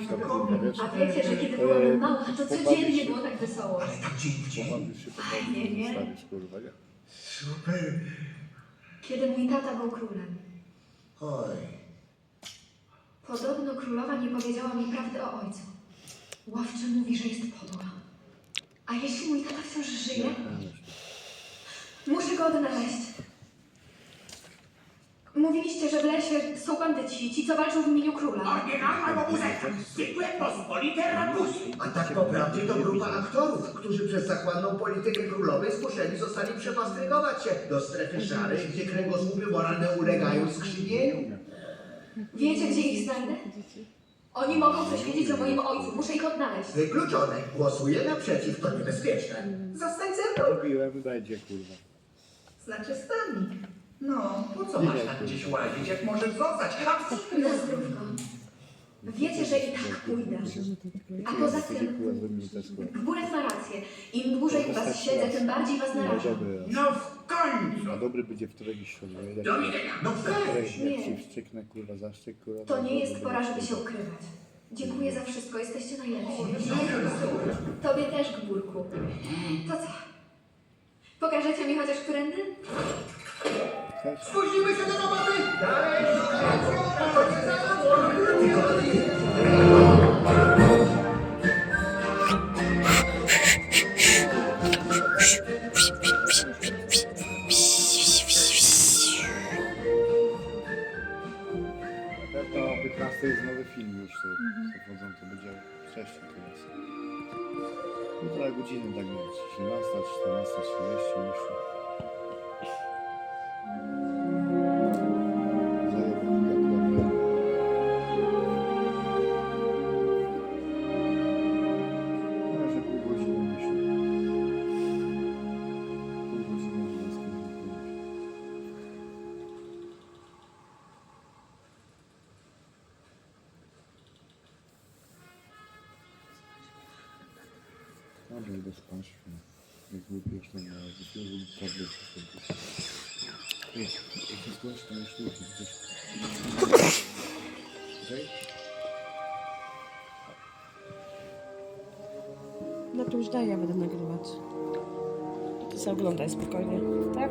gdzieś tam, kurwa, wiesz? A wiecie, że kiedy E, byłam mała, to pobawisz codziennie było tak wesoło. Ale tak dzień w dzień. Się, nie, kurwa, nie? Super. Kiedy mój tata był królem. Oj. Podobno królowa nie powiedziała mi prawdy o ojcu. Łowczy mówi, że jest podła. A jeśli mój tata wciąż żyje, muszę go odnaleźć. Mówiliście, że w lesie są bandyci, ci co walczą w imieniu króla. Oryginalna muzyka, zwykłe pospolite ratusy. A tak po prawdzie to grupa aktorów, którzy przez zachłanną politykę królowej zmuszeni zostali przepastrygować się do strefy szarej, gdzie kręgosłupy moralne ulegają skrzywieniu. Wiecie, gdzie ich znajdę? Oni mogą coś wiedzieć o moim ojcu. Muszę ich odnaleźć. Wykluczone. Głosuję naprzeciw, to niebezpieczne. Zostań ze mną. Robiłem, będzie, kurwa. Znaczy z nami. No, po co masz tam gdzieś łazić, jak możesz zostać? A Na zdrówko. Wiecie, że i tak pójdę. A poza tym. Gburek ma rację. Im dłużej u was siedzę, tym bardziej was No narażam. No w końcu. a dobry będzie w. Jak, Do widzenia. No jak ci wstrzyknę, kurwa, zaszczyk, kurwa. To nie jest pora, żeby się ukrywać. Dziękuję za wszystko, jesteście najlepsi. Tobie też, Gburku. To co? Pokażecie mi chociaż którędy? Spóźnimy się do roboty! Dalej, pewno o 15 jest nowy film już, co wchodzą, to będzie wcześniej teraz. Półtora godziny, tak więc 17, 14, 30 już. Dobrze, idę spać. Jak wypijesz, to na wypił lub prawdę się jak się skończy, to już nie gdzieś. Okej? No to już daj, ja będę nagrywać. Ty sobie oglądaj spokojnie, tak?